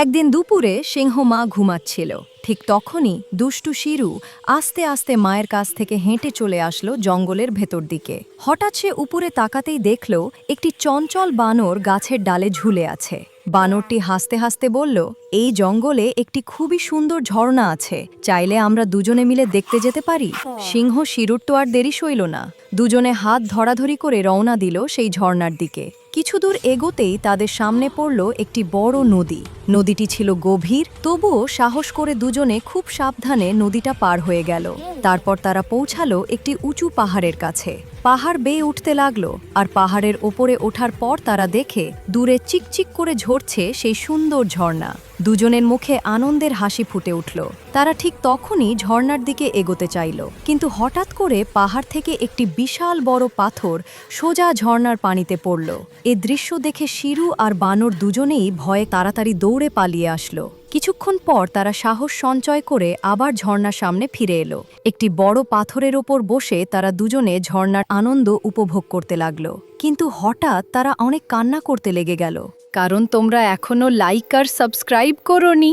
একদিন দুপুরে সিংহ মা ঘুমাচ্ছিল। ঠিক তখনই দুষ্টু শিরু আস্তে আস্তে মায়ের কাছ থেকে হেঁটে চলে আসলো জঙ্গলের ভেতর দিকে। হঠাৎ সে উপরে তাকাতেই দেখল একটি চঞ্চল বানর গাছের ডালে ঝুলে আছে। বানরটি হাসতে হাসতে বলল, এই জঙ্গলে একটি খুবই সুন্দর ঝর্ণা আছে। চাইলে আমরা দুজনে মিলে দেখতে যেতে পারি? সিংহ শিরুর তো আর দেরি সইল না। দুজনে হাত ধরাধরি করে রওনা দিল সেই ঝর্ণার দিকে। কিছু দূর এগোতেই তাদের সামনে পড়ল একটি বড় নদী। নদীটি ছিল গভীর, তবুও সাহস করে দুজনে খুব সাবধানে নদীটা পার হয়ে গেল। তারপর তারা পৌঁছালো একটি উঁচু পাহাড়ের কাছে। পাহাড় বেয়ে উঠতে লাগল আর পাহাড়ের ওপরে ওঠার পর তারা দেখে দূরে চিকচিক করে ঝরছে সেই সুন্দর ঝর্ণা। দুজনের মুখে আনন্দের হাসি ফুটে উঠল। তারা ঠিক তখনই ঝর্ণার দিকে এগোতে চাইল। কিন্তু হঠাৎ করে পাহাড় থেকে একটি বিশাল বড় পাথর সোজা ঝর্ণার পানিতে পড়ল। এ দৃশ্য দেখে শিরু আর বানর দুজনেই ভয়ে তাড়াতাড়ি দৌড়ে পালিয়ে আসলো। কিছুক্ষণ পর তারা সাহস সঞ্চয় করে আবার ঝর্ণার সামনে ফিরে এলো। একটি বড় পাথরের ওপর বসে তারা দুজনে ঝর্ণার আনন্দ উপভোগ করতে লাগল। কিন্তু হঠাৎ তারা অনেক কান্না করতে লেগে গেল। কারণ তোমরা এখনও লাইক আর সাবস্ক্রাইব করোনি।